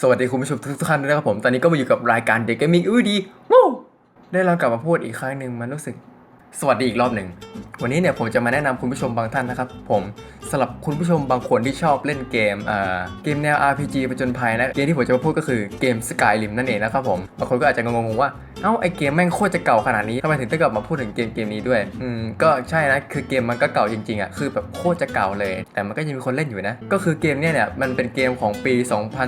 สวัสดีคุณผู้ชมทุกท่านด้วยนะครับผม ตอนนี้ก็มาอยู่กับรายการเด็กเกมมิ่งอื้อดีวู้ได้ลองกลับมาพูดอีกครั้งหนึ่งมันรู้สึก สวัสดีอีกรอบหนึ่ง วันนี้เนี่ยผมจะมาแนะนำคุณผู้ชมบางท่านนะครับ ผมสำหรับคุณผู้ชมบางคนที่ชอบเล่นเกมเอ่าเกมแนว RPG ผจญภัยนะเกมที่ผมจะมาพูดก็คือเกม Skyrim นั่นเองนะครับผมบางคนก็อาจจะงงๆว่าเอ้าไอเกมแม่งโคตรจะเก่าขนาดนี้ทำไมถึงต้องกลับมาพูดถึงเกมเกมนี้ด้วยอืมก็ใช่นะคือเกมมันก็เก่าจริงๆอะคือแบบโคตรจะเก่าเลย แต่มันก็ยังมีคนเล่นอยู่นะ ก็คือเกมเนี่ยเนี่ยมันเป็นเกมของปี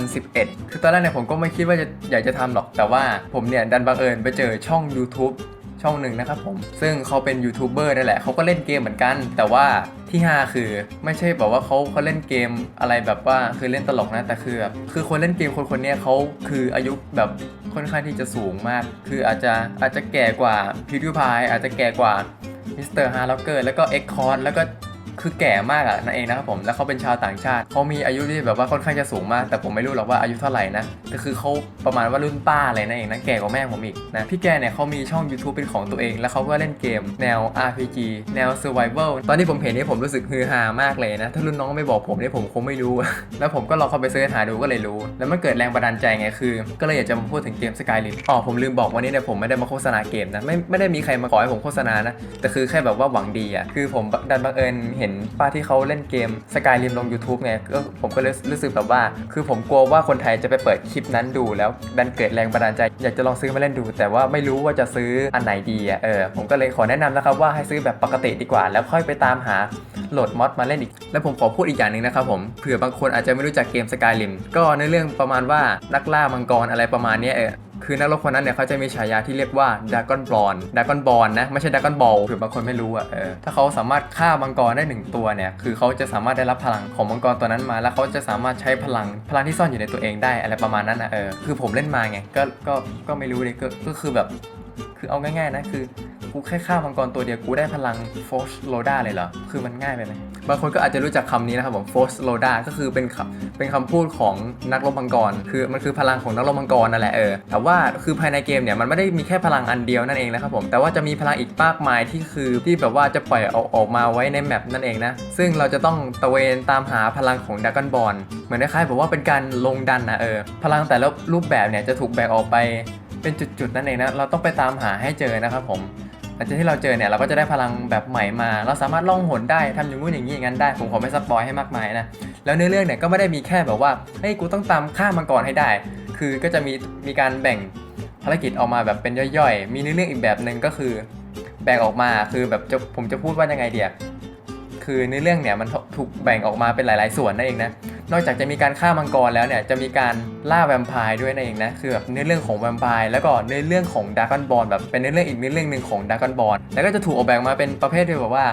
2011 คือตอนแรกเนี่ยผมก็ไม่คิดว่าจะอยากจะทำหรอกแต่ว่าผมเนี่ยดันบังเอิญไปเจอช่อง YouTube ช่องหนึ่งนะครับผม ซึ่งเขาเป็นยูทูบเบอร์นั่นแหละเขาก็เล่นเกมเหมือนกัน แต่ว่าที่ฮาคือไม่ใช่แบบว่าเขาเขาเล่นเกมอะไรแบบว่าคือเล่นตลกนะแต่คือแบบคือคนเล่นเกมคนคนนี้เขาคืออายุแบบค่อนข้างที่จะสูงมาก คืออาจจะอาจจะแก่กว่าพิวดิพายอาจจะแก่กว่ามิสเตอร์ฮาร์ล็อกเกอร์แล้วก็เอ็กคอนแล้วก็ คือแก่มากอะนั่นเองนะครับผมแล้วเขาเป็นชาวต่างชาติเขามีอายุที่แบบว่าค่อนข้างจะสูงมาก แต่ผมไม่รู้หรอกว่าอายุเท่าไหร่นะแต่คือเขาประมาณว่ารุ่นป้าเลยนั่นเองนะแก่กว่าแม่ผมอีกนะพี่แกเนี่ยเขามีช่อง YouTube เป็นของตัวเอง แล้วเขาก็เล่นเกมแนว RPG แนว Survival ตอนที่ผมเห็นนี่ผมรู้สึกฮือฮามากเลยนะถ้ารุ่นน้องไม่บอกผมนี่ผมคงไม่รู้ แล้วผมก็ลองเข้าไปเสิร์ชหาดูก็เลยรู้ แล้วมันเกิดแรงบันดาลใจไงคือ ก็เลยอยากจะมาพูดถึงเกม Skyrim อ๋อผมลืมบอกวันนี้เนี่ยผมไม่ได้มาโฆษณาเกมนะไม่ไม่ได้มีใครมาขอให้ผมโฆษณานะแต่คือแค่แบบว่าหวังดีอะคือผมดันบังเอิญเห็นป้าที่เขาเล่นเกม Skyrim ลง YouTube ไงก็ผมก็เลยรู้สึกแบบว่า คือผมกลัวว่าคนไทยจะไปเปิดคลิปนั้นดูแล้วดันเกิดแรงบันดาลใจ อยากจะลองซื้อมาเล่นดู แต่ว่าไม่รู้ว่าจะซื้ออันไหนดีอะเออผมก็เลยขอแนะนำนะครับว่าให้ซื้อแบบปกติดีกว่า แล้วค่อยไปตามหาโหลดมอดมาเล่นอีก แล้วผมขอพูดอีกอย่างหนึ่งนะครับผมเผื่อบางคนอาจจะไม่รู้จักเกม Skyrim ก็ในเรื่องประมาณว่านักล่ามังกรอะไรประมาณนี้เออ คือนักรบคนนั้นเนี่ยเขาจะมีฉายาที่เรียกว่าดากอนบอลดากอนบอลนะ ไม่ใช่ดากอนบอลถือบางคนไม่รู้อะเออถ้าเขาสามารถฆ่ามังกรได้หนึ่งตัวเนี่ย คือเขาจะสามารถได้รับพลังของมังกรตัวนั้นมา แล้วเขาจะสามารถใช้พลังพลังที่ซ่อนอยู่ในตัวเองได้อะไรประมาณนั้นอะเออคือผมเล่นมาไงก็ก็ก็ไม่รู้เลยก็ก็คือแบบ คือเอาง่ายๆนะคือ กูแค่ฆ่ามังกรตัวเดียวกูได้พลังโฟสโลดาเลยเหรอ คือมันง่ายไปไหมบางคนก็อาจจะรู้จักคำนี้นะครับผมโฟสโลดาก็คือเป็นคำเป็นคำพูดของนักรบมังกร คือมันคือพลังของนักรบมังกรนั่นแหละเออ แต่ว่าคือภายในเกมเนี่ยมันไม่ได้มีแค่พลังอันเดียวนั่นเองนะครับผม แต่ว่าจะมีพลังอีกมากมายที่คือที่แบบว่าจะปล่อยเอาออกมาไว้ในแมปนั่นเองนะ ซึ่งเราจะต้องตระเวนตามหาพลังของดากอนบอล เหมือนคล้ายๆแบบว่าเป็นการลงดันนะเออ พลังแต่ละรูปแบบเนี่ยจะถูกแบ่งออกไปเป็นจุดๆนั่นเองนะ เราต้องไปตามหาให้เจอนะครับผม หลังจากที่เราเจอเนี่ยเราก็จะได้พลังแบบใหม่มา เราสามารถล่องหนได้ทำอย่างงู้นอย่างนี้อย่างนั้นได้ ผมขอไม่สปอยให้มากมายนะ แล้วเนื้อเรื่องเนี่ยก็ไม่ได้มีแค่แบบว่า เฮ้ยกูต้องตามฆ่ามังกรให้ได้ คือก็จะมีมีการแบ่งภารกิจออกมาแบบเป็นย่อยๆ มีเนื้อเรื่องอีกแบบหนึ่งก็คือแบ่งออกมา คือแบบจะผมจะพูดว่ายังไงเดียคือเนื้อเรื่องเนี่ยมันถูกแบ่งออกมาเป็นหลาย ๆ ส่วนนั่นเองนะ นอกจากจะมีการฆ่ามังกรแล้วเนี่ยจะมีการล่าแวมไพร์ด้วยนั่นเองนะคือแบบเนื้อเรื่องของแวมไพร์แล้วก็เนื้อเรื่องของดากอนบอลแบบเป็นเนื้อเรื่องอีกเนื้อเรื่องหนึ่งของดากอนบอลแล้วก็จะถูกออกแบบมาเป็นประเภทที่แบบว่า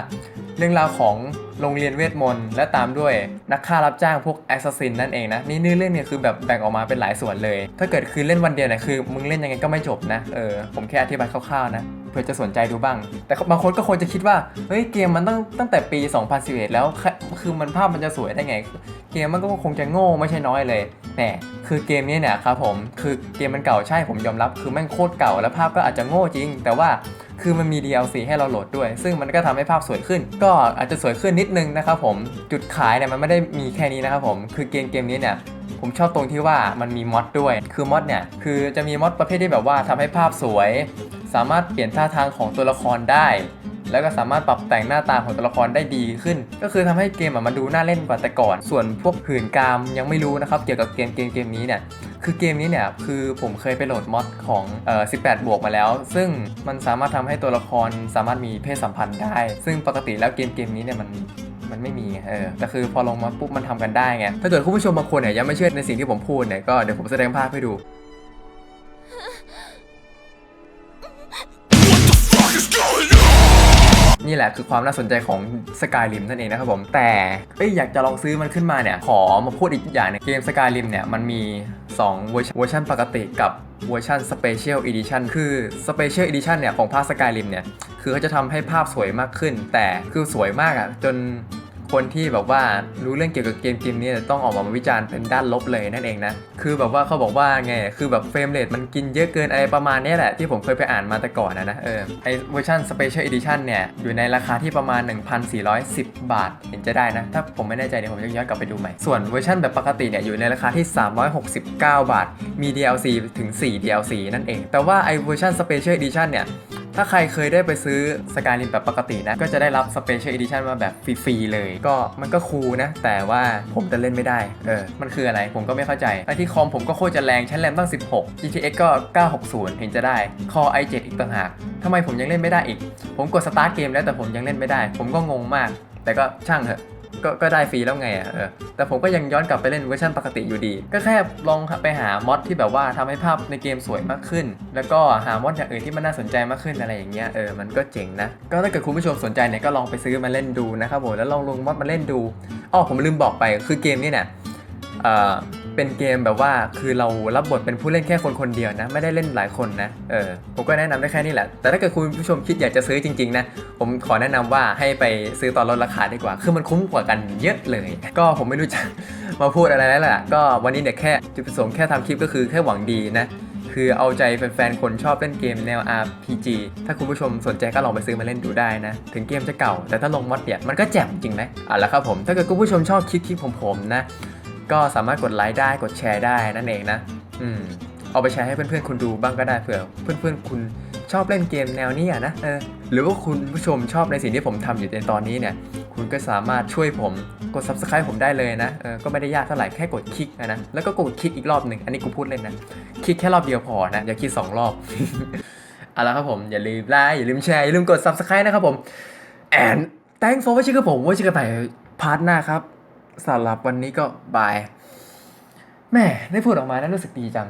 เรื่องราวของโรงเรียนเวทมนต์และตามด้วยนักฆ่ารับจ้างพวกแอสซัสซินนั่นเองนะนี่เนื้อเรื่องเนี่ยคือแบบแบ่งออกมาเป็นหลายส่วนเลย ถ้าเกิดคือเล่นวันเดียวเนี่ยคือมึงเล่นยังไงก็ไม่จบนะเออผมแค่อธิบายคร่าวๆนะเผื่อจะสนใจดูบ้าง แต่บางคนก็ควรจะคิดว่าเฮ้ยเกมมันตั้งตั้งแต่ปี 2011 แล้วคือมันภาพมันจะสวยได้ไง เกมมันก็คงจะโง่ไม่ใช่น้อยเลยแหมคือเกมนี้เนี่ยครับผมคือเกมมันเก่าใช่ผมยอมรับ คือแม่งโคตรเก่าแล้วภาพก็อาจจะโง่จริง แต่ว่าคือมันมี DLC ให้เราโหลดด้วย ซึ่งมันก็ทำให้ภาพสวยขึ้น ก็อาจจะสวยขึ้นนิดนึงนะครับผมจุดขายเนี่ยมันไม่ได้มีแค่นี้นะครับผมคือเกมเกมนี้เนี่ยผมชอบตรงที่ว่ามันมีมอดด้วย คือมอดเนี่ยคือจะมีมอดประเภทที่แบบว่าทำให้ภาพสวย สามารถเปลี่ยนท่าทางของตัวละครได้ แล้วก็สามารถปรับแต่งหน้าตาของตัวละครได้ดีขึ้น ก็คือทำให้เกมมันดูน่าเล่นกว่าแต่ก่อน ส่วนพวกหื่นกามยังไม่รู้นะครับเกี่ยวกับเกมเกมเกมนี้เนี่ยคือเกมนี้เนี่ยคือผมเคยไปโหลดมอดของเอ่อ18 บวกมาแล้ว ซึ่งมันสามารถทำให้ตัวละครสามารถมีเพศสัมพันธ์ได้ ซึ่งปกติแล้วเกมเกมนี้เนี่ยมันมันไม่มีเออแต่คือพอลงมาปุ๊บมันทำกันได้ไงถ้าเกิดคุณผู้ชมบางคนเนี่ยยังไม่เชื่อในสิ่งที่ผมพูดเนี่ยก็เดี๋ยวผมแสดงภาพให้ดู นี่แหละคือความน่าสนใจของสกายริมนั่นเองนะครับผม แต่เอ้ยอยากจะลองซื้อมันขึ้นมาเนี่ย ขอมาพูดอีกอย่างหนึงเกมสกายริมเนี่ยมันมี2เวอร์ชันเวอร์ชันปกติกับเวอร์ชัน Special Edition คือ Special Edition เนี่ยของภาค Skyrim เนี่ย คือเขาจะทำให้ภาพสวยมากขึ้น แต่คือสวยมากอะ่ะจน คนที่แบบว่ารู้เรื่องเกี่ยวกับเกมเกมนี้ต้องออกมาวิจารณ์เป็นด้านลบเลยนั่นเองนะ คือแบบว่าเขาบอกว่าไง คือแบบเฟรมเรทมันกินเยอะเกินอะไรประมาณนี้แหละที่ผมเคยไปอ่านมาแต่ก่อนนะนะเออไอเวอร์ชัน Special Edition เนี่ย อยู่ในราคาที่ประมาณ 1,410 บาท เห็นจะได้นะ ถ้าผมไม่แน่ใจเดี๋ยวผมจะย้อนกลับไปดูใหม่ ส่วนเวอร์ชันแบบปกติเนี่ยอยู่ในราคาที่ 369 บาท มี DLC ถึง 4 DLC นั่นเอง แต่ว่าไอเวอร์ชัน Special Edition เนี่ย ถ้าใครเคยได้ไปซื้อสกาย i ิมแบบปกตินะ ก็จะได้รับ Special Edition มาแบบฟรีๆเลย ก็มันก็คูลนะ แต่ว่าผมจะเล่นไม่ได้ เออ มันคืออะไรผมก็ไม่เข้าใจไอที่คอมผมก็โคตรจะแรงใช้แรมตั้ง 16 GTX ก็ 960 เห็นจะได้ Core i7 อีกต่างหากทำไมผมยังเล่นไม่ได้อีก ผมกดสตาร์ทเกมแล้วแต่ผมยังเล่นไม่ได้ ผมก็งงมาก แต่ก็ช่างเถอะ ก็ก็ได้ฟรีแล้วไงอะเออแต่ผมก็ยังย้อนกลับไปเล่นเวอร์ชันปกติอยู่ดี ก็แค่ลองไปหามอดที่แบบว่าทำให้ภาพในเกมสวยมากขึ้น แล้วก็หามอดอย่างอื่นที่มันน่าสนใจมากขึ้นอะไรอย่างเงี้ยเออมันก็เจ๋งนะ ก็ถ้าเกิดคุณผู้ชมสนใจเนี่ยก็ลองไปซื้อมาเล่นดูนะครับผมแล้วลองลงมอดมาเล่นดูอ๋อผมลืมบอกไปคือเกมนี้เนี่ยเอ่อ เป็นเกมแบบว่าคือเรารับบทเป็นผู้เล่นแค่คนคนเดียวนะ ไม่ได้เล่นหลายคนนะเออผมก็แนะนำได้แค่นี้แหละ แต่ถ้าเกิดคุณผู้ชมคิดอยากจะซื้อจริงๆนะผมขอแนะนำว่าให้ไปซื้อตอนลดราคาดีกว่า คือมันคุ้มกว่ากันเยอะเลย ก็ผมไม่รู้จะมาพูดอะไรแล้วล่ะก็วันนี้เนี่ยแค่จุดประสงค์แค่ทำคลิปก็คือแค่หวังดีนะคือเอาใจแฟนๆ คนชอบเล่นเกมแนว RPG ถ้าคุณผู้ชมสนใจก็ลองไปซื้อมาเล่นดูได้นะ ถึงเกมจะเก่า แต่ถ้าลงมอดเนี่ยมันก็แจ่มจริงไหมอะแล้วครับผม ถ้าเกิดคุณผู้ชมชอบคลิปคลิปผมนะ ก็สามารถกดไลค์ได้กดแชร์ได้นั่นเองนะ อืม เอาไปแชร์ให้เพื่อนๆคุณดูบ้างก็ได้เผื่อ เพื่อนๆคุณชอบเล่นเกมแนวนี้อะนะเออหรือว่าคุณผู้ชมชอบในสิ่งที่ผมทำอยู่ในตอนนี้เนี่ย คุณก็สามารถช่วยผมกด subscribe ผมได้เลยนะเออก็ไม่ได้ยากเท่าไหร่แค่กดคลิกนะนะแล้วก็กดคลิกอีกรอบหนึ่งอันนี้กูพูดเล่นนะคลิกแค่รอบเดียวพอนะอย่าคลิกสองรอบเอาละครับผมอย่าลืมไลค์อย่าลืมแชร์อย่าลืมกด subscribe นะครับผม and thanks for watching ครับผมไว้เจอกันใหม่พาร์ทหน้าครับ สำหรับวันนี้ก็บายแม่ได้พูดออกมาแล้วรู้สึกดีจัง